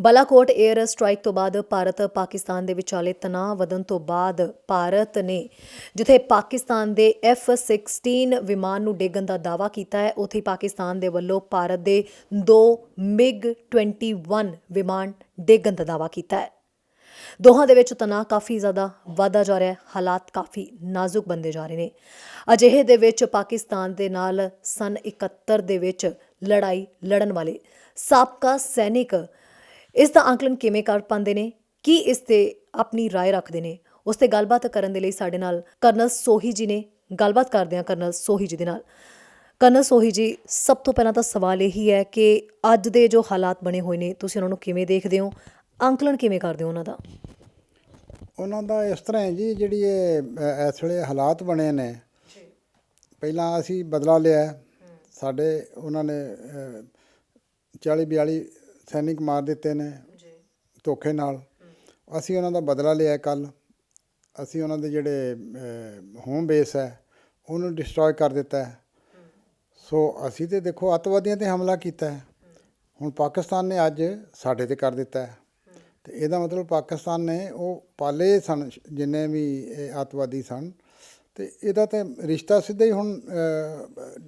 Balakot air strike ਤੋਂ ਬਾਅਦ ਭਾਰਤ ਪਾਕਿਸਤਾਨ ਦੇ ਵਿਚਾਲੇ ਤਣਾਅ ਵਧਣ ਤੋਂ ਬਾਅਦ ਭਾਰਤ ਨੇ ਜਿੱਥੇ ਪਾਕਿਸਤਾਨ ਦੇ F-16 ਵਿਮਾਨ ਨੂੰ ਡੇਗਣ ਦਾ ਦਾਅਵਾ ਕੀਤਾ ਹੈ, ਉੱਥੇ ਪਾਕਿਸਤਾਨ ਦੇ ਵੱਲੋਂ ਭਾਰਤ ਦੇ ਦੋ ਮਿਗ 21 ਵਿਮਾਨ ਡੇਗਣ ਦਾ ਦਾਅਵਾ ਕੀਤਾ ਹੈ। ਦੋਹਾਂ ਦੇ ਵਿੱਚ ਤਣਾਅ ਕਾਫੀ ਜ਼ਿਆਦਾ ਵਧਦਾ ਜਾ ਰਿਹਾ ਹੈ, ਹਾਲਾਤ ਕਾਫੀ ਨਾਜ਼ੁਕ ਬੰਦੇ ਜਾ ਰਹੇ ਨੇ। ਅਜਿਹੇ ਦੇ ਵਿੱਚ ਪਾਕਿਸਤਾਨ ਦੇ ਨਾਲ ਸਨ 71 ਦੇ ਵਿੱਚ ਲੜਾਈ ਲੜਨ ਵਾਲੇ ਸਾਬਕਾ ਸੈਨਿਕ ਇਸ ਦਾ ਆਂਕਲਨ ਕਿਵੇਂ ਕਰ ਪਾਉਂਦੇ ਨੇ ਕੀ ਇਸ ਤੇ ਆਪਣੀ رائے ਰੱਖਦੇ ਨੇ ਉਸ ਤੇ ਗੱਲਬਾਤ ਕਰਨ ਦੇ ਲਈ ਸਾਡੇ ਨਾਲ ਕਰਨਲ ਸੋਹੀ ਜੀ ਨੇ ਗੱਲਬਾਤ ਕਰਦੇ ਹਾਂ ਕਰਨਲ ਸੋਹੀ ਜੀ ਦੇ ਨਾਲ ਕਰਨਲ ਸੋਹੀ ਜੀ ਸਭ ਤੋਂ ਪਹਿਲਾਂ ਤਾਂ ਸਵਾਲ ਇਹੀ ਹੈ ਕਿ ਅੱਜ ਦੇ ਜੋ ਹਾਲਾਤ ਬਣੇ ਹੋਏ ਨੇ ਤੁਸੀਂ ਉਹਨਾਂ ਨੂੰ ਕਿਵੇਂ ਦੇਖਦੇ ਹੋ ਆਂਕਲਨ ਕਿਵੇਂ ਕਰਦੇ ਹੋ ਉਹਨਾਂ ਦਾ ਉਹਨਾਂ ਦਾ ਇਸ ਤਰ੍ਹਾਂ ਹੈ ਜੀ ਜਿਹੜੀ ਇਹ ਅ, ਇਸ ਵੇਲੇ ਹਾਲਾਤ ਬਣੇ ਨੇ ਪਹਿਲਾਂ ਅਸੀਂ ਬਦਲਾ ਲਿਆ ਹੈ। ਸਾਡੇ ਉਹਨਾਂ ਨੇ 40 42 ਸੈਨਿਕ ਮਾਰ ਦਿੱਤੇ ਨੇ ਧੋਖੇ ਨਾਲ। ਅਸੀਂ ਉਹਨਾਂ ਦਾ ਬਦਲਾ ਲਿਆ ਕੱਲ ਅਸੀਂ ਉਹਨਾਂ ਦੇ ਜਿਹੜੇ ਹੋਮ ਬੇਸ ਹੈ ਉਹਨੂੰ ਡਿਸਟਰੋਏ ਕਰ ਦਿੱਤਾ ਹੈ। ਸੋ ਅਸੀਂ ਤੇ ਦੇਖੋ ਅੱਤਵਾਦੀਆਂ ਤੇ ਹਮਲਾ ਕੀਤਾ ਹੈ। ਹੁਣ ਪਾਕਿਸਤਾਨ ਨੇ ਅੱਜ ਸਾਡੇ ਤੇ ਕਰ ਦਿੱਤਾ ਹੈ। ਤੇ ਇਹਦਾ ਮਤਲਬ ਪਾਕਿਸਤਾਨ ਨੇ ਉਹ ਪਾਲੇ ਸਨ ਜਿੰਨੇ ਵੀ ਇਹ ਅੱਤਵਾਦੀ ਸਨ। ਤੇ ਇਹਦਾ ਤੇ ਰਿਸ਼ਤਾ ਸਿੱਧਾ ਹੀ ਹੁਣ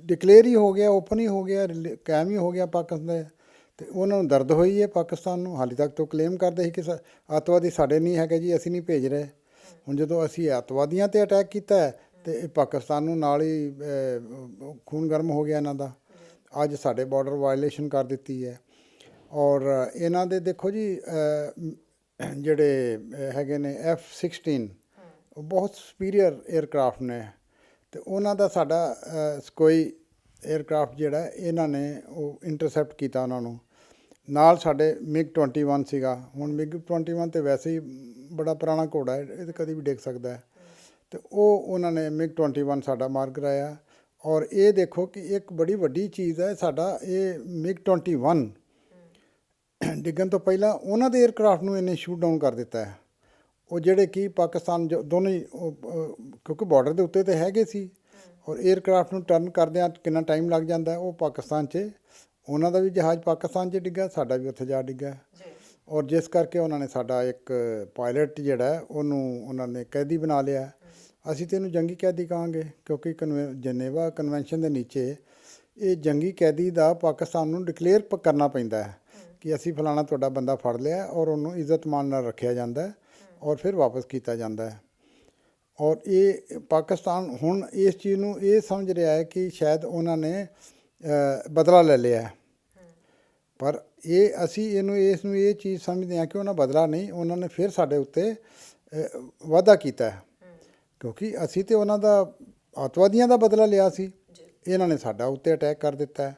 ਡਿਕਲੇਅਰ ਹੀ ਹੋ ਗਿਆ ਓਪਨ ਹੀ ਹੋ ਗਿਆ ਕਾਇਮ ਹੀ ਹੋ ਗਿਆ ਪਾਕਿਸਤਾਨ ਦੇ। ਤੇ ਉਹਨਾਂ ਨੂੰ ਦਰਦ ਹੋਈ ਹੈ ਪਾਕਿਸਤਾਨ ਨੂੰ, ਹਾਲੇ ਤੱਕ ਤੋਂ ਕਲੇਮ ਕਰਦੇ ਸੀ ਕਿ ਸਾ- ਅੱਤਵਾਦੀ ਸਾਡੇ ਨਹੀਂ ਹੈਗੇ ਜੀ, ਅਸੀਂ ਨਹੀਂ ਭੇਜ ਰਹੇ। ਹੁਣ ਜਦੋਂ ਅਸੀਂ ਅੱਤਵਾਦੀਆਂ ਤੇ ਅਟੈਕ ਕੀਤਾ ਹੈ, ਤੇ ਇਹ ਪਾਕਿਸਤਾਨ ਨੂੰ ਨਾਲ ਹੀ ਖੂਨ ਗਰਮ ਹੋ ਗਿਆ ਇਹਨਾਂ ਦਾ। ਅੱਜ ਸਾਡੇ ਬਾਰਡਰ ਵਾਇਲੇਸ਼ਨ ਕਰ ਦਿੱਤੀ ਹੈ। ਔਰ ਇਹਨਾਂ ਦੇ ਦੇਖੋ ਜੀ ਜਿਹੜੇ ਹੈਗੇ ਨੇ F16 ਉਹ ਬਹੁਤ ਸੁਪੀਰੀਅਰ 에ਅਰਕ੍ਰਾਫਟ ਨੇ। ਤੇ ਉਹਨਾਂ ਦਾ ਸਾਡਾ ਕੋਈ 에ਅਰਕ੍ਰਾਫਟ ਜਿਹੜਾ ਇਹਨਾਂ ਨੇ ਉਹ ਇੰਟਰਸੈਪਟ ਕੀਤਾ ਉਹਨਾਂ ਨੂੰ। ਨਾਲ ਸਾਡੇ ਮਿਗ 21 ਸੀਗਾ। ਹੁਣ ਮਿਗ 21 ਤੇ ਵੈਸੇ ਹੀ ਬੜਾ ਪੁਰਾਣਾ ਘੋੜਾ ਹੈ, ਇਹ ਤਾਂ ਕਦੀ ਵੀ ਡਿੱਗ ਸਕਦਾ ਹੈ। ਤੇ ਉਹ ਉਹਨਾਂ ਨੇ ਮਿਗ 21 ਸਾਡਾ ਮਾਰ ਕਰਾਇਆ। ਔਰ ਇਹ ਦੇਖੋ ਕਿ ਇੱਕ ਬੜੀ ਵੱਡੀ ਚੀਜ਼ ਹੈ, ਸਾਡਾ ਇਹ ਮਿਗ 21 ਡਿੱਗਣ ਤੋਂ ਪਹਿਲਾਂ ਉਹਨਾਂ ਦੇ 에ਅਰਕ੍ਰਾਫਟ ਨੂੰ ਇਹਨੇ ਸ਼ੂਟ ਡਾਊਨ ਕਰ ਦਿੱਤਾ ਹੈ। ਉਹ ਜਿਹੜੇ ਕਿ ਪਾਕਿਸਤਾਨ ਜੋ- ਦੋਨੋਂ ਹੀ ਕਿਉਂਕਿ ਬਾਰਡਰ ਦੇ ਉੱਤੇ ਤੇ ਹੈਗੇ ਸੀ। ਔਰ 에ਅਰਕ੍ਰਾਫਟ ਨੂੰ ਟਰਨ ਕਰਦਿਆਂ ਕਿੰਨਾ ਟਾਈਮ ਲੱਗ ਜਾਂਦਾ ਉਹ ਪਾਕਿਸਤਾਨ 'ਚ। ਉਹਨਾਂ ਦਾ ਵੀ ਜਹਾਜ਼ ਪਾਕਿਸਤਾਨ 'ਚ ਡਿੱਗਾ ਸਾਡਾ ਵੀ ਉੱਥੇ ਜਾ। ਡਿੱਗਾ ਔਰ ਜਿਸ ਕਰਕੇ ਉਹਨਾਂ ਨੇ ਸਾਡਾ ਇੱਕ ਪਾਇਲਟ ਜਿਹੜਾ ਉਹਨੂੰ ਉਹਨਾਂ ਨੇ ਕੈਦੀ ਬਣਾ ਲਿਆ। ਅਸੀਂ ਤੇ ਇਹਨੂੰ ਜੰਗੀ ਕੈਦੀ ਕਹਾਂਗੇ ਕਿਉਂਕਿ ਜਨੇਵਾ ਕਨਵੈਨਸ਼ਨ ਦੇ ਨੀਚੇ ਇਹ ਜੰਗੀ ਕੈਦੀ ਦਾ ਪਾਕਿਸਤਾਨ ਨੂੰ ਡਿਕਲੇਅਰ ਕਰਨਾ ਪੈਂਦਾ ਹੈ ਕਿ ਅਸੀਂ ਫਲਾਣਾ ਤੁਹਾਡਾ ਬੰਦਾ ਫੜ ਲਿਆ ਔਰ ਉਹਨੂੰ ਇੱਜ਼ਤ ਮਾਨ ਨਾਲ ਰੱਖਿਆ ਜਾਂਦਾ ਔਰ ਫਿਰ ਵਾਪਸ ਕੀਤਾ ਜਾਂਦਾ ਹੈ। ਔਰ ਇਹ ਪਾਕਿਸਤਾਨ ਹੁਣ ਇਸ ਚੀਜ਼ ਨੂੰ ਇਹ ਸਮਝ ਰਿਹਾ ਹੈ ਕਿ ਸ਼ਾਇਦ ਉਹਨਾਂ ਨੇ ਬਦਲਾ ਲੈ ਲਿਆ ਪਰ ਇਹ ਅਸੀਂ ਇਹਨੂੰ ਇਸ ਨੂੰ ਇਹ ਚੀਜ਼ ਸਮਝਦੇ ਹਾਂ ਕਿ ਉਹਨਾਂ ਬਦਲਾ ਨਹੀਂ ਉਹਨਾਂ ਨੇ ਫਿਰ ਸਾਡੇ ਉੱਤੇ ਵਾਅਦਾ ਕੀਤਾ ਹੈ। ਕਿਉਂਕਿ ਅਸੀਂ ਤੇ ਉਹਨਾਂ ਦਾ ਅੱਤਵਾਦੀਆਂ ਦਾ ਬਦਲਾ ਲਿਆ ਸੀ। ਇਹਨਾਂ ਨੇ ਸਾਡਾ ਉੱਤੇ ਅਟੈਕ ਕਰ ਦਿੱਤਾ ਹੈ।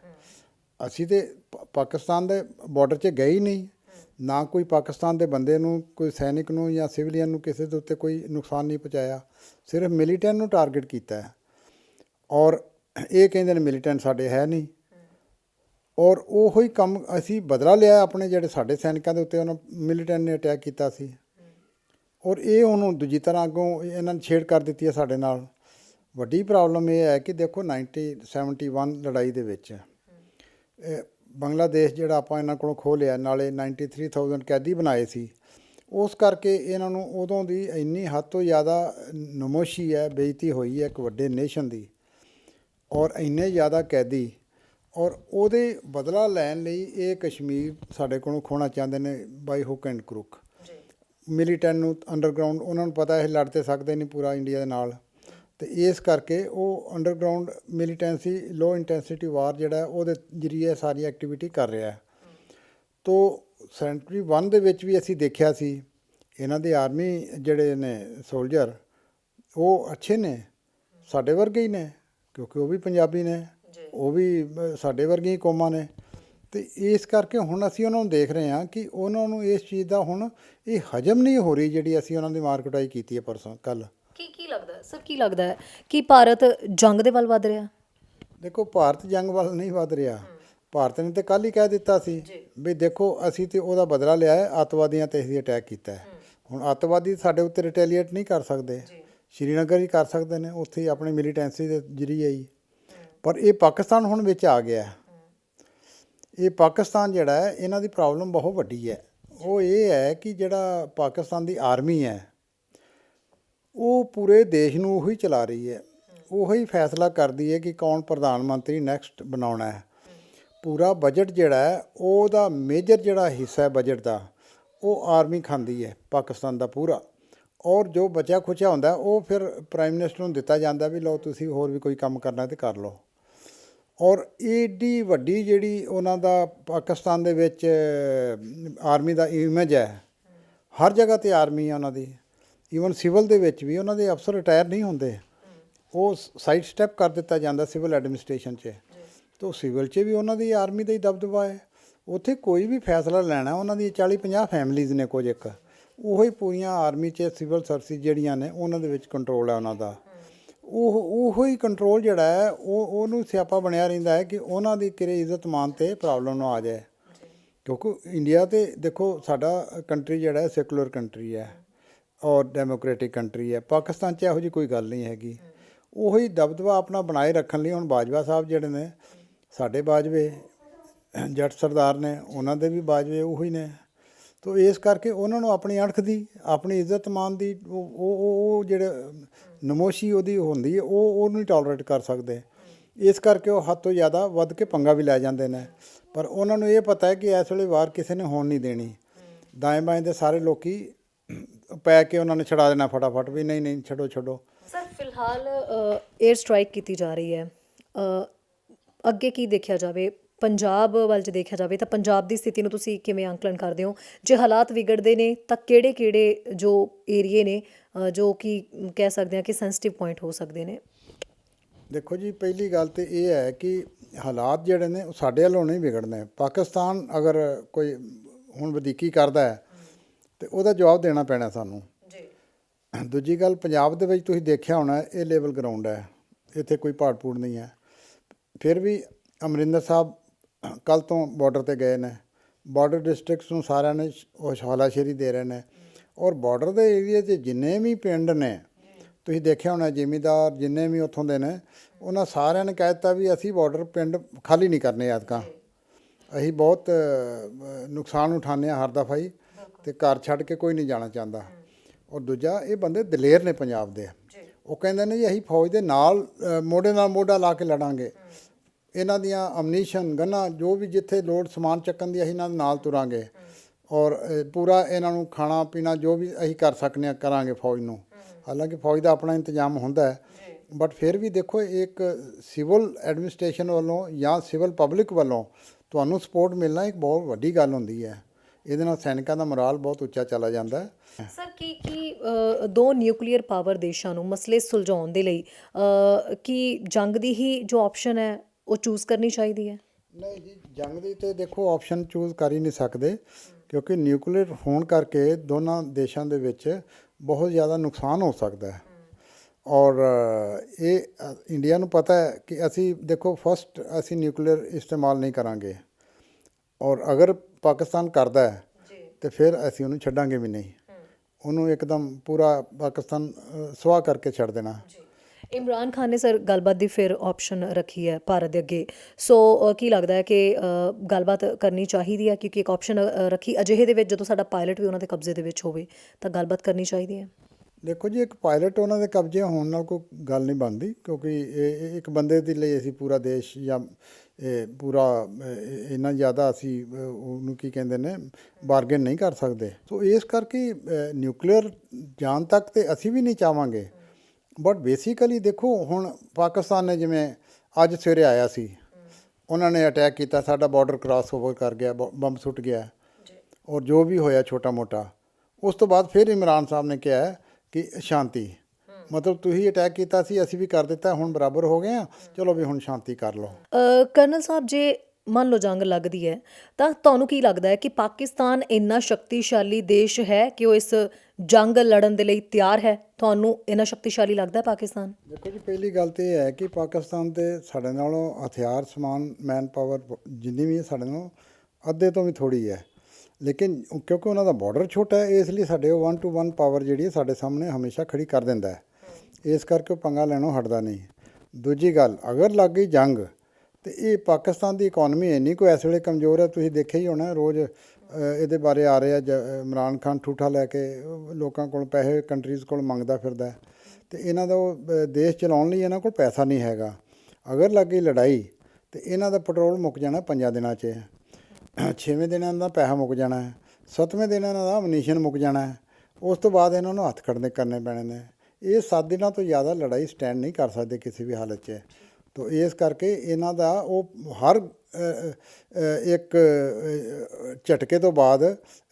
ਅਸੀਂ ਤੇ ਪਾਕਿਸਤਾਨ ਦੇ ਬਾਰਡਰ 'ਚ ਗਏ ਹੀ ਨਹੀਂ। ਨਾ ਕੋਈ ਪਾਕਿਸਤਾਨ ਦੇ ਬੰਦੇ ਨੂੰ, ਕੋਈ ਸੈਨਿਕ ਨੂੰ ਜਾਂ ਸਿਵਲੀਅਨ ਨੂੰ ਕਿਸੇ ਦੇ ਉੱਤੇ ਕੋਈ ਨੁਕਸਾਨ ਨਹੀਂ ਪਹੁੰਚਾਇਆ। ਸਿਰਫ ਮਿਲੀਟੈਂਟ ਨੂੰ ਟਾਰਗੇਟ ਕੀਤਾ ਹੈ। ਔਰ ਇਹ ਕਹਿੰਦੇ ਨੇ ਮਿਲੀਟੈਂਟ ਸਾਡੇ ਹੈ ਨਹੀਂ। ਔਰ ਉਹੋ ਹੀ ਕੰਮ ਅਸੀਂ ਬਦਲਾ ਲਿਆ ਆਪਣੇ ਜਿਹੜੇ ਸਾਡੇ ਸੈਨਿਕਾਂ ਦੇ ਉੱਤੇ, ਉਹਨਾਂ ਮਿਲੀਟੈਂਟ ਨੇ ਅਟੈਕ ਕੀਤਾ ਸੀ। ਔਰ ਇਹ ਉਹਨੂੰ ਦੂਜੀ ਤਰ੍ਹਾਂ ਅੱਗੋਂ ਇਹਨਾਂ ਨੇ ਛੇੜ ਕਰ ਦਿੱਤੀ ਹੈ ਸਾਡੇ ਨਾਲ। ਵੱਡੀ ਪ੍ਰੋਬਲਮ ਇਹ ਹੈ ਕਿ ਦੇਖੋ 1971 ਲੜਾਈ ਦੇ ਵਿੱਚ ਬੰਗਲਾਦੇਸ਼ ਜਿਹੜਾ ਆਪਾਂ ਇਹਨਾਂ ਕੋਲੋਂ ਖੋਹ ਲਿਆ ਨਾਲੇ 93000 ਕੈਦੀ ਬਣਾਏ ਸੀ। ਉਸ ਕਰਕੇ ਇਹਨਾਂ ਨੂੰ ਉਦੋਂ ਦੀ ਇੰਨੀ ਹੱਦ ਤੋਂ ਜ਼ਿਆਦਾ ਨਮੋਸ਼ੀ ਹੈ ਬੇਇੱਜ਼ਤੀ ਹੋਈ ਹੈ ਇੱਕ ਵੱਡੇ ਨੇਸ਼ਨ ਦੀ ਔਰ ਇੰਨੇ ਜ਼ਿਆਦਾ ਕੈਦੀ ਔਰ ਉਹਦੇ ਬਦਲਾ ਲੈਣ ਲਈ ਇਹ ਕਸ਼ਮੀਰ ਸਾਡੇ ਕੋਲੋਂ ਖੋਣਾ ਚਾਹੁੰਦੇ ਨੇ by hook and crook militant ਨੂੰ ਅੰਡਰਗਰਾਉਂਡ ਉਹਨਾਂ ਨੂੰ ਪਤਾ ਇਹ ਲੜ ਤੇ ਸਕਦੇ ਨਹੀਂ ਪੂਰਾ ਇੰਡੀਆ ਦੇ ਨਾਲ। ਤੇ ਇਸ ਕਰਕੇ ਉਹ underground militancy low intensity war ਜਿਹੜਾ ਉਹਦੇ ਜਰੀਏ ਸਾਰੀ ਐਕਟੀਵਿਟੀ ਕਰ ਰਿਹਾ ਹੈ। ਤੋ ਸੈਂਚੁਰੀ 1 ਦੇ ਵਿੱਚ ਵੀ ਅਸੀਂ ਦੇਖਿਆ ਸੀ ਇਹਨਾਂ ਦੇ ਆਰਮੀ ਜਿਹੜੇ ਨੇ ਸੋਲਜਰ ਉਹ ਅੱਛੇ ਨੇ ਸਾਡੇ ਵਰਗੇ ਹੀ ਨੇ ਕਿਉਂਕਿ ਉਹ ਵੀ ਪੰਜਾਬੀ ਨੇ ਉਹ ਵੀ ਸਾਡੇ ਵਰਗੇ ਹੀ ਕੌਮਾਂ ਨੇ। ਤੇ ਇਸ ਕਰਕੇ ਹੁਣ ਅਸੀਂ ਉਹਨਾਂ ਨੂੰ ਦੇਖ ਰਹੇ ਹਾਂ ਕਿ ਉਹਨਾਂ ਨੂੰ ਇਸ ਚੀਜ਼ ਦਾ ਹੁਣ ਇਹ ਹਜਮ ਨਹੀਂ ਹੋ ਰਹੀ ਜਿਹੜੀ ਅਸੀਂ ਉਹਨਾਂ ਦੀ ਮਾਰਕਟਾਈ ਕੀਤੀ ਹੈ ਪਰਸੋਂ ਕੱਲ ਕੀ ਕੀ ਲੱਗਦਾ? ਸਰ ਕੀ ਲੱਗਦਾ ਹੈ ਕਿ ਭਾਰਤ ਜੰਗ ਦੇ ਵੱਲ ਵੱਧ ਰਿਹਾ? ਦੇਖੋ ਭਾਰਤ ਜੰਗ ਵੱਲ ਨਹੀਂ ਵਧ ਰਿਹਾ। ਭਾਰਤ ਨੇ ਤੇ ਕੱਲ ਹੀ ਕਹਿ ਦਿੱਤਾ ਸੀ ਵੀ ਦੇਖੋ ਅਸੀਂ ਤੇ ਉਹਦਾ ਬਦਲਾ ਲਿਆ ਹੈ ਅੱਤਵਾਦੀਆਂ ਤੇ ਅਸੀਂ ਅਟੈਕ ਕੀਤਾ ਹੈ। ਹੁਣ ਅੱਤਵਾਦੀ ਸਾਡੇ ਉੱਤੇ ਰਿਟੈਲੀਏਟ ਨਹੀਂ ਕਰ ਸਕਦੇ। ਸ਼੍ਰੀਨਗਰ ਹੀ ਕਰ ਸਕਦੇ ਨੇ ਉੱਥੇ ਹੀ ਆਪਣੀ ਮਿਲੀਟੈਂਸੀ ਦੇ ਜਰੀਏ ਹੀ ਪਰ ਇਹ ਪਾਕਿਸਤਾਨ ਹੁਣ ਵਿੱਚ ਆ ਗਿਆ ਇਹ ਪਾਕਿਸਤਾਨ ਜਿਹੜਾ ਹੈ ਇਹਨਾਂ ਦੀ ਪ੍ਰੋਬਲਮ ਬਹੁਤ ਵੱਡੀ ਹੈ। ਉਹ ਇਹ ਹੈ ਕਿ ਜਿਹੜਾ ਪਾਕਿਸਤਾਨ ਦੀ ਆਰਮੀ ਹੈ ਉਹ ਪੂਰੇ ਦੇਸ਼ ਨੂੰ ਉਹੀ ਚਲਾ ਰਹੀ ਹੈ। ਉਹੀ ਫੈਸਲਾ ਕਰਦੀ ਹੈ ਕਿ ਕੌਣ ਪ੍ਰਧਾਨ ਮੰਤਰੀ ਨੈਕਸਟ ਬਣਾਉਣਾ ਹੈ। ਪੂਰਾ ਬਜਟ ਜਿਹੜਾ ਹੈ, ਉਹਦਾ ਮੇਜਰ ਜਿਹੜਾ ਹਿੱਸਾ ਹੈ ਬਜਟ ਦਾ, ਉਹ ਆਰਮੀ ਖਾਂਦੀ ਹੈ, ਪਾਕਿਸਤਾਨ ਦਾ ਪੂਰਾ। ਔਰ ਜੋ ਬਚਿਆ ਖੁਚਿਆ ਹੁੰਦਾ ਉਹ ਫਿਰ ਪ੍ਰਾਈਮ ਮਿਨਿਸਟਰ ਨੂੰ ਦਿੱਤਾ ਜਾਂਦਾ ਵੀ ਲਓ ਤੁਸੀਂ ਹੋਰ ਵੀ ਕੋਈ ਕੰਮ ਕਰਨਾ ਤੇ ਕਰ ਲਓ। ਔਰ ਏਡੀ ਵੱਡੀ ਜਿਹੜੀ ਉਹਨਾਂ ਦਾ ਪਾਕਿਸਤਾਨ ਦੇ ਵਿੱਚ ਆਰਮੀ ਦਾ ਇਮੇਜ ਹੈ, ਹਰ ਜਗ੍ਹਾ ਤੇ ਆਰਮੀ ਹੈ ਉਹਨਾਂ ਦੀ। ਈਵਨ ਸਿਵਲ ਦੇ ਵਿੱਚ ਵੀ ਉਹਨਾਂ ਦੇ ਅਫਸਰ ਰਿਟਾਇਰ ਨਹੀਂ ਹੁੰਦੇ। ਉਹ ਸਾਈਡ ਸਟੈਪ ਕਰ ਦਿੱਤਾ ਜਾਂਦਾ ਸਿਵਲ ਐਡਮਿਨਿਸਟ੍ਰੇਸ਼ਨ 'ਚ। ਤੋਂ ਸਿਵਲ 'ਚ ਵੀ ਉਹਨਾਂ ਦੀ ਆਰਮੀ ਦਾ ਹੀ ਦਬਦਬਾ ਹੈ। ਉੱਥੇ ਕੋਈ ਵੀ ਫੈਸਲਾ ਲੈਣਾ ਉਹਨਾਂ ਦੀ 40 50 ਫੈਮਲੀਜ਼ ਨੇ ਕੁਝ ਇੱਕ। ਉਹੀ ਪੂਰੀਆਂ ਆਰਮੀ 'ਚ ਸਿਵਲ ਸਰਵਿਸ ਜਿਹੜੀਆਂ ਨੇ ਉਹਨਾਂ ਦੇ ਵਿੱਚ ਕੰਟਰੋਲ ਹੈ ਉਹਨਾਂ ਦਾ। ਉਹ ਉਹੋ ਹੀ ਕੰਟਰੋਲ ਜਿਹੜਾ ਹੈ ਉਹ ਉਹਨੂੰ ਸਿਆਪਾ ਬਣਿਆ ਰਹਿੰਦਾ ਹੈ ਕਿ ਉਹਨਾਂ ਦੀ ਕਿਰੇ ਇੱਜ਼ਤ ਮਾਨ ਤੇ ਪ੍ਰੋਬਲਮ ਨਾ ਆ ਜਾਏ। ਕਿਉਂਕਿ ਇੰਡੀਆ ਤੇ ਦੇਖੋ ਸਾਡਾ ਕੰਟਰੀ ਜਿਹੜਾ ਹੈ ਸੈਕੂਲਰ ਕੰਟਰੀ ਹੈ। ਔਰ ਡੈਮੋਕ੍ਰੈਟਿਕ ਕੰਟਰੀ ਹੈ। ਪਾਕਿਸਤਾਨ 'ਚ ਇਹੋ ਜੀ ਕੋਈ ਗੱਲ ਨਹੀਂ ਹੈਗੀ। ਉਹੀ ਦਬਦਬਾ ਆਪਣਾ ਬਣਾਏ ਰੱਖਣ ਲਈ ਹੁਣ ਬਾਜਵਾ ਸਾਹਿਬ ਜਿਹੜੇ ਨੇ, ਸਾਡੇ ਬਾਜਵੇ, ਜੱਟ ਸਰਦਾਰ ਨੇ, ਉਹਨਾਂ ਦੇ ਵੀ ਬਾਜਵੇ ਉਹੀ ਨੇ। ਤੋ ਇਸ ਕਰਕੇ ਉਹਨਾਂ ਨੂੰ ਆਪਣੀ ਅਣਖ ਦੀ, ਆਪਣੀ ਇੱਜ਼ਤ ਮਾਨ ਦੀ, ਉਹ, ਉਹ- ਜਿਹੜੇ ਨਮੋਸ਼ੀ ਉਹਦੀ ਹੁੰਦੀ ਹੈ, ਉਹ ਉਹ ਨਹੀਂ ਟੋਲਰੇਟ ਕਰ ਸਕਦੇ। ਇਸ ਕਰਕੇ ਉਹ ਹੱਦ ਤੋਂ ਜ਼ਿਆਦਾ ਵੱਧ ਕੇ ਪੰਗਾ ਵੀ ਲੈ ਜਾਂਦੇ ਨੇ। ਪਰ ਉਹਨਾਂ ਨੂੰ ਇਹ ਪਤਾ ਹੈ ਕਿ ਇਸ ਵੇਲੇ ਵਾਰ ਕਿਸੇ ਨੇ ਹੋਣ ਨਹੀਂ ਦੇਣੀ। ਦਾਏਂ ਬਾਏਂ ਦੇ ਸਾਰੇ ਲੋਕੀ ਪੈ ਕੇ ਉਹਨਾਂ ਨੇ ਛਡਾ ਦੇਣਾ ਫਟਾਫਟ ਵੀ ਨਹੀਂ ਨਹੀਂ ਛੱਡੋ ਛੱਡੋ। ਸਰ ਫਿਲਹਾਲ 에ਅਰ ਸਟ੍ਰਾਈਕ ਕੀਤੀ ਜਾ ਰਹੀ ਹੈ। ਅੱਗੇ ਕੀ ਦੇਖਿਆ ਜਾਵੇ? ਪੰਜਾਬ ਵੱਲ ਜੇ ਦੇਖਿਆ ਜਾਵੇ ਤਾਂ ਪੰਜਾਬ ਦੀ ਸਥਿਤੀ ਨੂੰ ਤੁਸੀਂ ਕਿਵੇਂ ਆਂਕਲਨ ਕਰਦੇ ਹੋ? ਜੇ ਹਾਲਾਤ ਵਿਗੜਦੇ ਨੇ ਤਾਂ ਕਿਹੜੇ ਕਿਹੜੇ ਜੋ ਏਰੀਏ ਨੇ ਜੋ ਕਿ ਕਹਿ ਸਕਦੇ ਹਾਂ ਕਿ ਸੈਂਸਿਟਿਵ ਪੁਆਇੰਟ ਹੋ ਸਕਦੇ ਨੇ? ਦੇਖੋ ਜੀ ਪਹਿਲੀ ਗੱਲ ਤੇ ਇਹ ਹੈ ਕਿ ਹਾਲਾਤ ਜਿਹੜੇ ਨੇ ਉਹ ਸਾਡੇ ਵੱਲੋਂ ਨਹੀਂ ਵਿਗੜਨੇ। ਪਾਕਿਸਤਾਨ ਅਗਰ ਕੋਈ ਹੁਣ ਵਧੀਕੀ ਕਰਦਾ ਹੈ ਤੇ ਉਹਦਾ ਜਵਾਬ ਦੇਣਾ ਪੈਣਾ ਸਾਨੂੰ। ਜੀ। ਦੂਜੀ ਗੱਲ ਪੰਜਾਬ ਦੇ ਵਿੱਚ ਤੁਸੀਂ ਦੇਖਿਆ ਹੋਣਾ ਇਹ ਲੈਵਲ ਗਰਾਊਂਡ ਹੈ। ਇੱਥੇ ਕੋਈ ਪਹਾੜ ਪੂੜ ਨਹੀਂ ਹੈ। ਫਿਰ ਵੀ ਅਮਰਿੰਦਰ ਸਾਹਿਬ ਕੱਲ ਤੋਂ ਬਾਰਡਰ ਤੇ ਗਏ ਨੇ। ਬਾਰਡਰ ਡਿਸਟ੍ਰਿਕਟਸ ਨੂੰ ਸਾਰਿਆਂ ਨੇ ਉਹ ਹਵਾਲਾਸ਼ੇਰੀ ਦੇ ਰਹੇ ਨੇ। ਔਰ ਬਾਰਡਰ ਦੇ ਏਰੀਆ 'ਚ ਜਿੰਨੇ ਵੀ ਪਿੰਡ ਨੇ ਤੁਸੀਂ ਦੇਖਿਆ ਹੋਣਾ ਜ਼ਿਮੀਦਾਰ ਜਿੰਨੇ ਵੀ ਉੱਥੋਂ ਦੇ ਨੇ ਉਹਨਾਂ ਸਾਰਿਆਂ ਨੇ ਕਹਿ ਦਿੱਤਾ ਵੀ ਅਸੀਂ ਬਾਰਡਰ ਪਿੰਡ ਖਾਲੀ ਨਹੀਂ ਕਰਨੇ ਐਤਕਾਂ। ਅਸੀਂ ਬਹੁਤ ਨੁਕਸਾਨ ਉਠਾਉਂਦੇ ਹਾਂ ਹਰ ਦਫਾਈ ਤੇ ਘਰ ਛੱਡ ਕੇ ਕੋਈ ਨਹੀਂ ਜਾਣਾ ਚਾਹੁੰਦਾ। ਔਰ ਦੂਜਾ ਇਹ ਬੰਦੇ ਦਲੇਰ ਨੇ ਪੰਜਾਬ ਦੇ। ਉਹ ਕਹਿੰਦੇ ਨੇ ਜੀ ਅਸੀਂ ਫੌਜ ਦੇ ਨਾਲ ਮੋਢੇ ਨਾਲ ਮੋਢਾ ਲਾ ਕੇ ਲੜਾਂਗੇ। ਇਹਨਾਂ ਦੀਆਂ ਅਮਨੀਸ਼ਨ ਗੰਨਾ ਜੋ ਵੀ ਜਿੱਥੇ ਲੋਡ ਸਮਾਨ ਚੱਕਣ ਦੀ ਅਸੀਂ ਇਹਨਾਂ ਦੇ ਨਾਲ ਤੁਰਾਂਗੇ। ਔਰ ਪੂਰਾ ਇਹਨਾਂ ਨੂੰ ਖਾਣਾ ਪੀਣਾ ਜੋ ਵੀ ਅਸੀਂ ਕਰ ਸਕਨੇ ਆ ਕਰਾਂਗੇ ਫੌਜ ਨੂੰ। ਹਾਲਾਂਕਿ ਫੌਜ ਦਾ ਆਪਣਾ ਇੰਤਜ਼ਾਮ ਹੁੰਦਾ ਹੈ। ਬਟ ਫਿਰ ਵੀ ਦੇਖੋ ਇੱਕ ਸਿਵਲ ਐਡਮਿਨਿਸਟ੍ਰੇਸ਼ਨ ਵੱਲੋਂ ਜਾਂ ਸਿਵਲ ਪਬਲਿਕ ਵੱਲੋਂ ਤੁਹਾਨੂੰ ਸਪੋਰਟ ਮਿਲਣਾ ਇੱਕ ਬਹੁਤ ਵੱਡੀ ਗੱਲ ਹੁੰਦੀ ਹੈ। ਇਹਦੇ ਨਾਲ ਸੈਨਿਕਾਂ ਦਾ ਮੋਰਾਲ ਬਹੁਤ ਉੱਚਾ ਚਲਾ ਜਾਂਦਾ ਹੈ। ਸਰ ਕੀ ਕੀ ਅ, ਦੋ ਨਿਊਕਲੀਅਰ ਪਾਵਰ ਦੇਸ਼ਾਂ ਨੂੰ ਮਸਲੇ ਸੁਲਝਾਉਣ ਦੇ ਲਈ ਅ, ਕੀ ਜੰਗ ਦੀ ਹੀ ਜੋ ਆਪਸ਼ਨ ਹੈ ਉਹ ਚੂਜ਼ ਕਰਨੀ ਚਾਹੀਦੀ ਹੈ? ਨਹੀਂ ਜੀ ਜੰਗ ਦੀ ਤੇ ਦੇਖੋ ਆਪਸ਼ਨ ਚੂਜ਼ ਕਰ ਹੀ ਨਹੀਂ ਸਕਦੇ ਕਿਉਂਕਿ ਨਿਊਕਲੀਅਰ ਹੋਣ ਕਰਕੇ ਦੋਨਾਂ ਦੇਸ਼ਾਂ ਦੇ ਵਿੱਚ ਬਹੁਤ ਜ਼ਿਆਦਾ ਨੁਕਸਾਨ ਹੋ ਸਕਦਾ ਹੈ। ਔਰ ਅ, ਇਹ ਅ, ਇੰਡੀਆ ਨੂੰ ਪਤਾ ਹੈ ਕਿ ਅਸੀਂ ਦੇਖੋ ਫਸਟ ਅਸੀਂ ਨਿਊਕਲੀਅਰ ਇਸਤੇਮਾਲ ਨਹੀਂ ਕਰਾਂਗੇ। ਔਰ ਅਗਰ ਪਾਕਿਸਤਾਨ ਕਰਦਾ ਹੈ ਤੇ ਫਿਰ ਅਸੀਂ ਉਹਨੂੰ ਛੱਡਾਂਗੇ ਵੀ ਨਹੀਂ। ਉਹਨੂੰ ਇੱਕਦਮ ਪੂਰਾ ਪਾਕਿਸਤਾਨ ਸੁਆਹ ਕਰਕੇ ਛੱਡ ਦੇਣਾ। ਇਮਰਾਨ ਖਾਨ ਨੇ ਸਰ ਗੱਲਬਾਤ ਦੀ ਫਿਰ ਆਪਸ਼ਨ ਰੱਖੀ ਹੈ ਭਾਰਤ ਦੇ ਅੱਗੇ। ਸੋ ਕੀ ਲੱਗਦਾ ਹੈ ਕਿ ਗੱਲਬਾਤ ਕਰਨੀ ਚਾਹੀਦੀ ਹੈ? ਕਿਉਂਕਿ ਇੱਕ ਆਪਸ਼ਨ ਰੱਖੀ ਅਜਿਹੇ ਦੇ ਵਿੱਚ ਜਦੋਂ ਸਾਡਾ ਪਾਇਲਟ ਵੀ ਉਹਨਾਂ ਦੇ ਕਬਜ਼ੇ ਦੇ ਵਿੱਚ ਹੋਵੇ ਤਾਂ ਗੱਲਬਾਤ ਕਰਨੀ ਚਾਹੀਦੀ ਹੈ। ਦੇਖੋ ਜੀ ਇੱਕ ਪਾਇਲਟ ਉਹਨਾਂ ਦੇ ਕਬਜ਼ੇ ਹੋਣ ਨਾਲ ਕੋਈ ਗੱਲ ਨਹੀਂ ਬਣਦੀ ਕਿਉਂਕਿ ਇਹ ਇੱਕ ਬੰਦੇ ਦੇ ਲਈ ਅਸੀਂ ਪੂਰਾ ਦੇਸ਼ ਜਾਂ ਇਹ ਪੂਰਾ ਇੰਨਾ ਜ਼ਿਆਦਾ ਅਸੀਂ ਉਹਨੂੰ ਕੀ ਕਹਿੰਦੇ ਨੇ ਬਾਰਗੇਨ ਨਹੀਂ ਕਰ ਸਕਦੇ। ਸੋ ਇਸ ਕਰਕੇ ਨਿਊਕਲੀਅਰ ਜਾਣ ਤੱਕ ਤੇ ਅਸੀਂ ਵੀ ਨਹੀਂ ਚਾਹਾਂਗੇ। ਬਟ ਬੇਸਿਕਲੀ ਦੇਖੋ ਹੁਣ ਪਾਕਿਸਤਾਨ ਨੇ ਜਿਵੇਂ ਅੱਜ ਸਵੇਰੇ ਆਇਆ ਸੀ ਉਹਨਾਂ ਨੇ ਅਟੈਕ ਕੀਤਾ ਸਾਡਾ ਬਾਰਡਰ ਕ੍ਰਾਸ ਓਵਰ ਕਰ ਗਿਆ ਬੰਬ ਸੁੱਟ ਗਿਆ। ਔਰ ਜੋ ਵੀ ਹੋਇਆ ਛੋਟਾ ਮੋਟਾ ਉਸ ਤੋਂ ਬਾਅਦ ਫਿਰ ਇਮਰਾਨ ਸਾਹਿਬ ਨੇ ਕਿਹਾ ਹੈ ਕਿ ਸ਼ਾਂਤੀ। ਮਤਲਬ ਤੁਸੀਂ ਅਟੈਕ ਕੀਤਾ ਸੀ ਅਸੀਂ ਵੀ ਕਰ ਦਿੱਤਾ ਹੁਣ ਬਰਾਬਰ ਹੋ ਗਏ ਆ। ਚਲੋ ਵੀ ਹੁਣ ਸ਼ਾਂਤੀ ਕਰ ਲਓ। ਕਰਨਲ ਸਾਹਿਬ ਜੇ ਮੰਨ ਲਓ ਜੰਗ ਲੱਗਦੀ ਹੈ ਤਾਂ ਤੁਹਾਨੂੰ ਕੀ ਲੱਗਦਾ ਹੈ ਕਿ ਪਾਕਿਸਤਾਨ ਇੰਨਾ ਸ਼ਕਤੀਸ਼ਾਲੀ ਦੇਸ਼ ਹੈ ਕਿ ਉਹ ਇਸ ਜੰਗ ਲੜਨ ਦੇ ਲਈ ਤਿਆਰ ਹੈ? ਤੁਹਾਨੂੰ ਇੰਨਾ ਸ਼ਕਤੀਸ਼ਾਲੀ ਲੱਗਦਾ ਹੈ ਪਾਕਿਸਤਾਨ? ਦੇਖੋ ਜੀ ਪਹਿਲੀ ਗੱਲ ਤੇ ਇਹ ਹੈ ਕਿ ਪਾਕਿਸਤਾਨ ਦੇ ਸਾਡੇ ਨਾਲੋਂ ਹਥਿਆਰ ਸਮਾਨ ਮੈਨ ਪਾਵਰ ਜਿੰਨੀ ਵੀ ਹੈ ਸਾਡੇ ਨਾਲੋਂ ਅੱਧੇ ਤੋਂ ਵੀ ਥੋੜੀ ਹੈ। ਲੇਕਿਨ ਕਿਉਂਕਿ ਉਹਨਾਂ ਦਾ ਬਾਰਡਰ ਛੋਟਾ ਹੈ, ਇਸ ਲਈ ਸਾਡੇ ਉਹ 1 ਟੂ 1 ਪਾਵਰ ਜਿਹੜੀ ਹੈ ਸਾਡੇ ਸਾਹਮਣੇ ਹਮੇਸ਼ਾ ਖੜੀ ਕਰ ਦਿੰਦਾ ਹੈ। ਇਸ ਕਰਕੇ ਉਹ ਪੰਗਾ ਲੈਣੋਂ ਹਟਦਾ ਨਹੀਂ। ਦੂਜੀ ਗੱਲ, ਅਗਰ ਲੱਗ ਗਈ ਜੰਗ, ਤੇ ਇਹ ਪਾਕਿਸਤਾਨ ਦੀ ਇਕਨੋਮੀ ਇੰਨੀ ਕੋ ਇਸ ਵੇਲੇ ਕਮਜ਼ੋਰ ਹੈ, ਤੁਸੀਂ ਦੇਖਿਆ ਹੀ ਹੋਣਾ, ਰੋਜ਼ ਇਹਦੇ ਬਾਰੇ ਆ ਰਿਹਾ ਜ- ਇਮਰਾਨ ਖਾਨ ਠੂਠਾ ਲੈ ਕੇ ਲੋਕਾਂ ਕੋਲ ਪੈਸੇ ਕੰਟਰੀਜ਼ ਕੋਲ ਮੰਗਦਾ ਫਿਰਦਾ ਹੈ। ਤੇ ਇਹਨਾਂ ਦਾ ਉਹ ਦੇਸ਼ ਚਲਾਉਣ ਲਈ ਇਹਨਾਂ ਕੋਲ ਪੈਸਾ ਨਹੀਂ ਹੈਗਾ। ਅਗਰ ਲੱਗ ਗਈ ਲੜਾਈ, ਤੇ ਇਹਨਾਂ ਦਾ ਪੈਟਰੋਲ ਮੁੱਕ ਜਾਣਾ ਪੰਜਾਂ ਦਿਨਾਂ 'ਚ। ਛੇਵੇਂ ਦਿਨ ਇਹਨਾਂ ਦਾ ਪੈਸਾ ਮੁੱਕ ਜਾਣਾ ਹੈ ਸੱਤਵੇਂ ਦਿਨ ਇਹਨਾਂ ਦਾ ਅਮਨੀਸ਼ਨ ਮੁੱਕ ਜਾਣਾ ਹੈ ਉਸ ਤੋਂ ਬਾਅਦ ਇਹਨਾਂ ਨੂੰ ਹੱਥ ਖੜਨੇ ਕਰਨੇ ਪੈਣੇ ਨੇ। ਇਹ ਸੱਤ ਦਿਨਾਂ ਤੋਂ ਜ਼ਿਆਦਾ ਲੜਾਈ ਸਟੈਂਡ ਨਹੀਂ ਕਰ ਸਕਦੇ ਕਿਸੇ ਵੀ ਹਾਲਤ 'ਚ। ਤੋ ਇਸ ਕਰਕੇ ਇਹਨਾਂ ਦਾ ਉਹ ਹਰ ਇੱਕ ਝਟਕੇ ਤੋਂ ਬਾਅਦ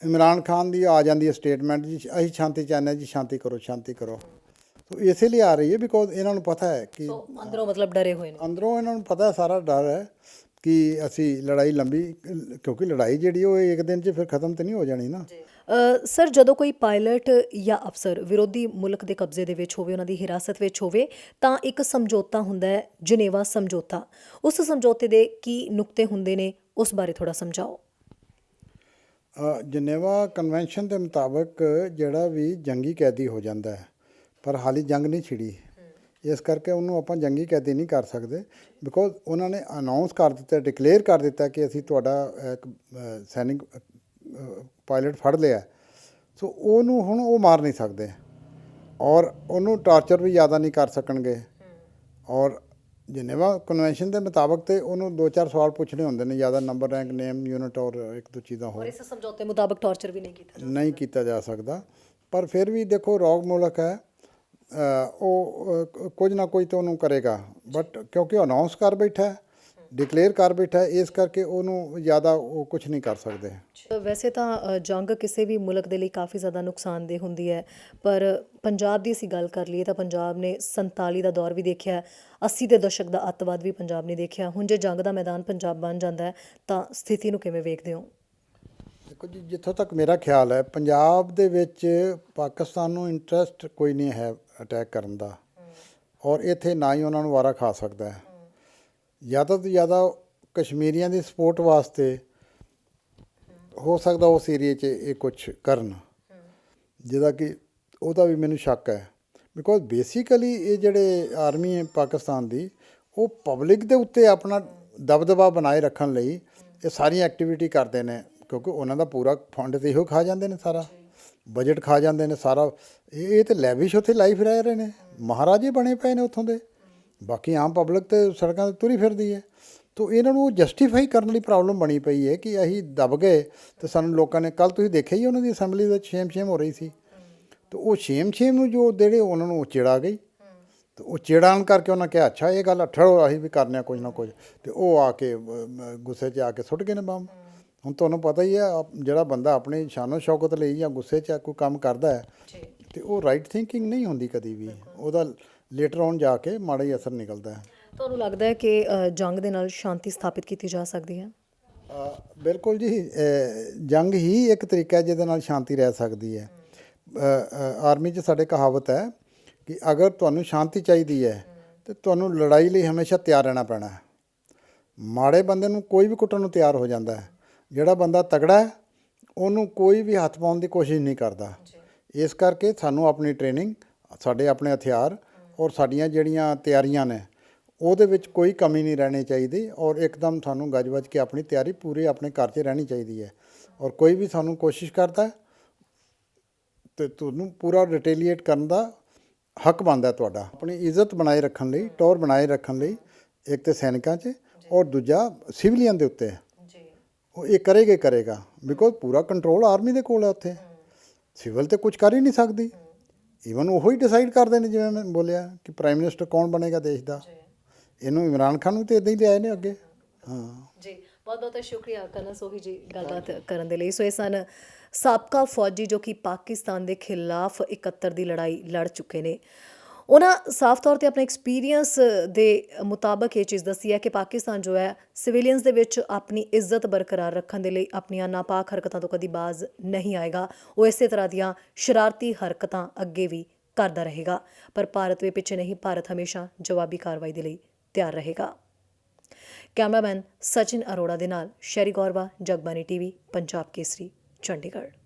ਇਮਰਾਨ ਖਾਨ ਦੀ ਆ ਜਾਂਦੀ ਹੈ ਸਟੇਟਮੈਂਟ ਜੀ ਅਸੀਂ ਸ਼ਾਂਤੀ ਚਾਹੁੰਦੇ ਹਾਂ ਜੀ ਸ਼ਾਂਤੀ ਕਰੋ ਸ਼ਾਂਤੀ ਕਰੋ। ਤੋ ਇਸੇ ਲਈ ਆ ਰਹੀ ਹੈ ਬਿਕੋਜ਼ ਇਹਨਾਂ ਨੂੰ ਪਤਾ ਹੈ ਕਿ ਅੰਦਰੋਂ ਮਤਲਬ ਡਰੇ ਹੋਏ ਨੇ। ਅੰਦਰੋਂ ਇਹਨਾਂ ਨੂੰ ਪਤਾ ਸਾਰਾ ਡਰ ਹੈ। ਕਿ ਅਸੀਂ ਲੜਾਈ ਲੰਬੀ ਕਿਉਂਕਿ ਲੜਾਈ ਜਿਹੜੀ ਉਹ ਇੱਕ ਦਿਨ 'ਚ ਫਿਰ ਖਤਮ ਤੇ ਨਹੀਂ ਹੋ ਜਾਣੀ ਨਾ। ਸਰ ਜਦੋਂ ਕੋਈ ਪਾਇਲਟ ਜਾਂ ਅਫਸਰ ਵਿਰੋਧੀ ਮੁਲਕ ਦੇ ਕਬਜ਼ੇ ਦੇ ਵਿੱਚ ਹੋਵੇ ਉਹਨਾਂ ਦੀ ਹਿਰਾਸਤ ਵਿੱਚ ਹੋਵੇ ਤਾਂ ਇੱਕ ਸਮਝੌਤਾ ਹੁੰਦਾ ਹੈ ਜਨੇਵਾ ਸਮਝੌਤਾ। ਉਸ ਸਮਝੌਤੇ ਦੇ ਕੀ ਨੁਕਤੇ ਹੁੰਦੇ ਨੇ ਉਸ ਬਾਰੇ ਥੋੜਾ ਸਮਝਾਓ। ਜਨੇਵਾ ਕਨਵੈਨਸ਼ਨ ਦੇ ਮੁਤਾਬਕ ਜਿਹੜਾ ਵੀ ਜੰਗੀ ਕੈਦੀ ਹੋ ਜਾਂਦਾ ਹੈ ਪਰ ਹਾਲੀ ਜੰਗ ਨਹੀਂ ਛਿੜੀ। ਇਸ ਕਰਕੇ ਉਹਨੂੰ ਆਪਾਂ ਜੰਗੀ ਕੈਦੀ ਨਹੀਂ ਕਰ ਸਕਦੇ। ਬਿਕੋਜ਼ ਉਹਨਾਂ ਨੇ ਅਨਾਉਂਸ ਕਰ ਦਿੱਤਾ ਡਿਕਲੇਅਰ ਕਰ ਦਿੱਤਾ ਕਿ ਅਸੀਂ ਤੁਹਾਡਾ ਇੱਕ ਸੈਨਿਕ ਪਾਇਲਟ ਫੜ ਲਿਆ। ਸੋ ਉਹਨੂੰ ਹੁਣ ਉਹ ਮਾਰ ਨਹੀਂ ਸਕਦੇ। ਔਰ ਉਹਨੂੰ ਟਾਰਚਰ ਵੀ ਜ਼ਿਆਦਾ ਨਹੀਂ ਕਰ ਸਕਣਗੇ। ਔਰ ਜਨੇਵਾ ਕਨਵੈਨਸ਼ਨ ਦੇ ਮੁਤਾਬਕ ਤੇ ਉਹਨੂੰ ਦੋ ਚਾਰ ਸਵਾਲ ਪੁੱਛਣੇ ਹੁੰਦੇ ਨੇ ਜ਼ਿਆਦਾ ਨੰਬਰ ਰੈਂਕ ਨੇਮ ਯੂਨਿਟ ਔਰ ਇੱਕ ਦੋ ਚੀਜ਼ਾਂ ਹੋਰ। ਇਸ ਸਮਝੌਤੇ ਮੁਤਾਬਕ ਟਾਰਚਰ ਵੀ ਨਹੀਂ ਕੀਤਾ ਨਹੀਂ ਕੀਤਾ ਜਾ ਸਕਦਾ। ਪਰ ਫਿਰ ਵੀ ਦੇਖੋ ਰੋਗ ਮੁਲਕ ਹੈ। ਉਹ ਕੁਝ ਨਾ ਕੁਝ ਤਾਂ ਉਹਨੂੰ ਕਰੇਗਾ। ਬਟ ਕਿਉਂਕਿ ਉਹ ਅਨਾਉਂਸ ਕਰ ਬੈਠਾ ਹੈ ਡਿਕਲੇਅਰ ਕਰ ਬੈਠਾ ਇਸ ਕਰਕੇ ਉਹਨੂੰ ਜ਼ਿਆਦਾ ਉਹ ਕੁਝ ਨਹੀਂ ਕਰ ਸਕਦੇ। ਵੈਸੇ ਤਾਂ ਜੰਗ ਕਿਸੇ ਵੀ ਮੁਲਕ ਦੇ ਲਈ ਕਾਫੀ ਜ਼ਿਆਦਾ ਨੁਕਸਾਨਦੇਹ ਹੁੰਦੀ ਹੈ। ਪਰ ਪੰਜਾਬ ਦੀ ਅਸੀਂ ਗੱਲ ਕਰ ਲਈਏ ਤਾਂ ਪੰਜਾਬ ਨੇ 47 ਦਾ ਦੌਰ ਵੀ ਦੇਖਿਆ ਹੈ, 80 ਦੇ ਦਸ਼ਕ ਦਾ ਅੱਤਵਾਦ ਵੀ ਪੰਜਾਬ ਨੇ ਦੇਖਿਆ ਹੁਣ ਜੇ ਜੰਗ ਦਾ ਮੈਦਾਨ ਪੰਜਾਬ ਬਣ ਜਾਂਦਾ ਹੈ ਤਾਂ ਸਥਿਤੀ ਨੂੰ ਕਿਵੇਂ ਵੇਖਦੇ ਹੋ? ਦੇਖੋ ਜੀ ਜਿੱਥੋਂ ਤੱਕ ਮੇਰਾ ਖਿਆਲ ਹੈ ਪੰਜਾਬ ਦੇ ਵਿੱਚ ਪਾਕਿਸਤਾਨ ਨੂੰ ਇੰਟਰਸਟ ਕੋਈ ਨਹੀਂ ਹੈ। ਅਟੈਕ ਕਰਨ ਦਾ। ਔਰ ਇੱਥੇ ਨਾ ਹੀ ਉਹਨਾਂ ਨੂੰ ਵਾਰਾ ਖਾ ਸਕਦਾ ਹੈ। ਜ਼ਿਆਦਾ ਤੋਂ ਜ਼ਿਆਦਾ ਕਸ਼ਮੀਰੀਆਂ ਦੀ ਸਪੋਰਟ ਵਾਸਤੇ ਹੋ ਸਕਦਾ ਉਸ ਏਰੀਏ 'ਚ ਇਹ ਕੁਝ ਕਰਨ। ਜਿਹਦਾ ਕਿ ਉਹਦਾ ਵੀ ਮੈਨੂੰ ਸ਼ੱਕ ਹੈ। ਬਿਕੋਜ਼ ਬੇਸਿਕਲੀ ਇਹ ਜਿਹੜੇ ਆਰਮੀ ਹੈ ਪਾਕਿਸਤਾਨ ਦੀ, ਉਹ ਪਬਲਿਕ ਦੇ ਉੱਤੇ ਆਪਣਾ ਦਬਦਬਾ ਬਣਾਏ ਰੱਖਣ ਲਈ ਇਹ ਸਾਰੀ ਐਕਟੀਵਿਟੀ ਕਰਦੇ ਨੇ। ਕਿਉਂਕਿ ਉਹਨਾਂ ਦਾ ਪੂਰਾ ਫੰਡ ਤੇ ਇਹੋ ਖਾ ਜਾਂਦੇ ਨੇ ਸਾਰਾ। ਬਜਟ ਖਾ ਜਾਂਦੇ ਨੇ ਸਾਰਾ। ਇਹ ਇਹ ਤੇ ਲੈਵਿਸ਼ ਉੱਥੇ ਲਾਈਫ ਰਹਿ ਰਹੇ ਨੇ। ਮਹਾਰਾਜੇ ਬਣੇ ਪਏ ਨੇ ਉੱਥੋਂ ਦੇ। ਬਾਕੀ ਆਮ ਪਬਲਿਕ ਤੇ ਸੜਕਾਂ ਤੇ ਤੁਰੀ ਫਿਰਦੀ ਹੈ। ਤੋ ਇਹਨਾਂ ਨੂੰ ਜਸਟੀਫਾਈ ਕਰਨ ਲਈ ਪ੍ਰੋਬਲਮ ਬਣੀ ਪਈ ਹੈ ਕਿ ਅਸੀਂ ਦਬ ਗਏ ਤੇ ਸਾਨੂੰ ਲੋਕਾਂ ਨੇ ਕੱਲ ਤੁਸੀਂ ਦੇਖਿਆ ਹੀ ਉਹਨਾਂ ਦੀ ਅਸੈਂਬਲੀ ਵਿੱਚ ਛੇਮ ਛੇਮ ਹੋ ਰਹੀ ਸੀ। ਤੇ ਉਹ ਛੇਮ ਛੇਮ ਨੂੰ ਜੋ ਜਿਹੜੇ ਉਹਨਾਂ ਨੂੰ ਚਿੜਾ ਗਈ। ਤੇ ਉਹ ਚਿੜਾਣ ਕਰਕੇ ਉਹਨਾਂ ਕਿਹਾ, ਅੱਛਾ, ਇਹ ਗੱਲ ਠੜੋ ਅਸੀਂ ਵੀ ਕਰਨੇ ਆ ਕੁਝ ਨਾ ਕੁਝ। ਤੇ ਉਹ ਆ ਕੇ ਗੁੱਸੇ 'ਚ ਆ ਕੇ ਸੁੱਟ ਗਏ ਨੇ ਬੰਬ। ਹੁਣ ਤੁਹਾਨੂੰ ਪਤਾ ਹੀ ਆਪ- ਜਿਹੜਾ ਬੰਦਾ ਆਪਣੀ ਸ਼ਾਨੋ ਸ਼ੌਕਤ ਲਈ ਜਾਂ ਗੁੱਸੇ 'ਚ ਕੋਈ ਕੰਮ ਕਰਦਾ ਹੈ ਤੇ ਉਹ ਰਾਈਟ ਥਿੰਕਿੰਗ ਨਹੀਂ ਹੁੰਦੀ ਕਦੀ ਵੀ। ਉਹਦਾ ਲੇਟਰ ਔਨ ਜਾ ਕੇ ਮਾੜਾ ਹੀ ਅਸਰ ਨਿਕਲਦਾ ਹੈ। ਤੁਹਾਨੂੰ ਲੱਗਦਾ ਹੈ ਕਿ ਜੰਗ ਦੇ ਨਾਲ ਸ਼ਾਂਤੀ ਸਥਾਪਿਤ ਕੀਤੀ ਜਾ ਸਕਦੀ ਹੈ? ਬਿਲਕੁਲ ਜੀ ਜੰਗ ਹੀ ਇੱਕ ਤਰੀਕਾ ਹੈ ਜਿਹਦੇ ਨਾਲ ਸ਼ਾਂਤੀ ਰਹਿ ਸਕਦੀ ਹੈ। ਆਰਮੀ 'ਚ ਸਾਡੇ ਕਹਾਵਤ ਹੈ ਕਿ ਅਗਰ ਤੁਹਾਨੂੰ ਸ਼ਾਂਤੀ ਚਾਹੀਦੀ ਹੈ ਤੇ ਤੁਹਾਨੂੰ ਲੜਾਈ ਲਈ ਹਮੇਸ਼ਾ ਤਿਆਰ ਰਹਿਣਾ ਪੈਣਾ ਹੈ। ਮਾੜੇ ਬੰਦੇ ਨੂੰ ਕੋਈ ਵੀ ਕੁੱਟਣ ਨੂੰ ਤਿਆਰ ਹੋ ਜਾਂਦਾ ਹੈ। ਜਿਹੜਾ ਬੰਦਾ ਤਗੜਾ ਹੈ, ਉਹਨੂੰ ਕੋਈ ਵੀ ਹੱਥ ਪਾਉਣ ਦੀ ਕੋਸ਼ਿਸ਼ ਨਹੀਂ ਕਰਦਾ। ਇਸ ਕਰਕੇ ਸਾਨੂੰ ਆਪਣੀ ਟ੍ਰੇਨਿੰਗ ਸਾਡੇ ਆਪਣੇ ਹਥਿਆਰ ਔਰ ਸਾਡੀਆਂ ਜਿਹੜੀਆਂ ਤਿਆਰੀਆਂ ਨੇ, ਉਹਦੇ ਵਿੱਚ ਕੋਈ ਕਮੀ ਨਹੀਂ ਰਹਿਣੀ ਚਾਹੀਦੀ ਔਰ ਇੱਕਦਮ ਸਾਨੂੰ ਗੱਜ-ਵੱਜ ਕੇ ਆਪਣੀ ਤਿਆਰੀ ਪੂਰੇ ਆਪਣੇ ਘਰ 'ਚ ਰਹਿਣੀ ਚਾਹੀਦੀ ਹੈ। ਔਰ ਕੋਈ ਵੀ ਸਾਨੂੰ ਕੋਸ਼ਿਸ਼ ਕਰਦਾ ਹੈ ਤੇ ਤੁਹਾਨੂੰ ਪੂਰਾ ਰਿਟੇਲੀਏਟ ਕਰਨ ਦਾ ਹੱਕ ਬਣਦਾ ਤੁਹਾਡਾ। ਆਪਣੀ ਇੱਜ਼ਤ ਬਣਾਏ ਰੱਖਣ ਲਈ, ਟੌਰ ਬਣਾਏ ਰੱਖਣ ਲਈ ਇੱਕ ਤੇ ਸੈਨਿਕਾਂ 'ਚ ਔਰ ਦੂਜਾ ਸਿਵਲੀਅਨ ਦੇ ਉੱਤੇ। ਉਹ ਇਹ ਕਰੇਗਾ ਕਰੇਗਾ। ਬਿਕੋਜ਼ ਪੂਰਾ ਕੰਟਰੋਲ ਆਰਮੀ ਦੇ ਕੋਲ ਹੈ ਉੱਥੇ। ਸਿਵਲ ਤੇ ਕੁਝ ਕਰ ਹੀ ਨਹੀਂ ਸਕਦੀ। ਈਵਨ ਉਹ ਹੀ ਡਿਸਾਈਡ ਕਰਦੇ ਨੇ ਜਿਵੇਂ ਮੈਂ ਬੋਲਿਆ ਕਿ ਪ੍ਰਾਈਮ ਮਿਨਿਸਟਰ ਕੌਣ ਬਣੇਗਾ ਦੇਸ਼ ਦਾ। ਇਹਨੂੰ ਇਮਰਾਨ ਖਾਨ ਨੂੰ ਤੇ ਇਦਾਂ ਹੀ ਲਿਆਏ ਨੇ ਅੱਗੇ। ਹਾਂ। ਜੀ ਬਹੁਤ ਬਹੁਤ ਸ਼ੁਕਰੀਆ ਕਰਨਾ ਸੋਹੀ ਜੀ ਗੱਲਬਾਤ ਕਰਨ ਦੇ ਲਈ। ਸੋ ਇਹ ਸਨ ਸਾਬਕਾ ਫੌਜੀ ਜੋ ਕਿ ਪਾਕਿਸਤਾਨ ਦੇ ਖਿਲਾਫ 71 ਦੀ ਲੜਾਈ ਲੜ ਚੁੱਕੇ ਨੇ। ਉਹਨਾਂ ਸਾਫ਼ ਤੌਰ ਤੇ ਆਪਣੇ ਐਕਸਪੀਰੀਅੰਸ ਦੇ ਮੁਤਾਬਕ ਇਹ ਚੀਜ਼ ਦੱਸੀ ਹੈ ਕਿ ਪਾਕਿਸਤਾਨ ਜੋ ਹੈ ਸਿਵਿਲੀਅਨਸ ਦੇ ਵਿੱਚ ਆਪਣੀ ਇੱਜ਼ਤ ਬਰਕਰਾਰ ਰੱਖਣ ਦੇ ਲਈ ਆਪਣੀਆਂ ਨਾਪਾਕ ਹਰਕਤਾਂ ਤੋਂ ਕਦੀ ਬਾਜ਼ ਨਹੀਂ ਆਏਗਾ। ਉਹ ਇਸੇ ਤਰ੍ਹਾਂ ਦੀਆਂ ਸ਼ਰਾਰਤੀ ਹਰਕਤਾਂ ਅੱਗੇ ਵੀ ਕਰਦਾ ਰਹੇਗਾ। ਪਰ ਭਾਰਤ ਵੀ ਪਿੱਛੇ ਨਹੀਂ, ਭਾਰਤ ਹਮੇਸ਼ਾ ਜਵਾਬੀ ਕਾਰਵਾਈ ਦੇ ਲਈ ਤਿਆਰ ਰਹੇਗਾ। ਕੈਮਰਾਮੈਨ ਸਚਿਨ ਅਰੋੜਾ ਦੇ ਨਾਲ ਸ਼ੈਰੀ ਗੌਰਵਾ ਜਗਬਾਨੀ ਟੀਵੀ, ਪੰਜਾਬ ਕੇਸਰੀ, ਚੰਡੀਗੜ੍ਹ।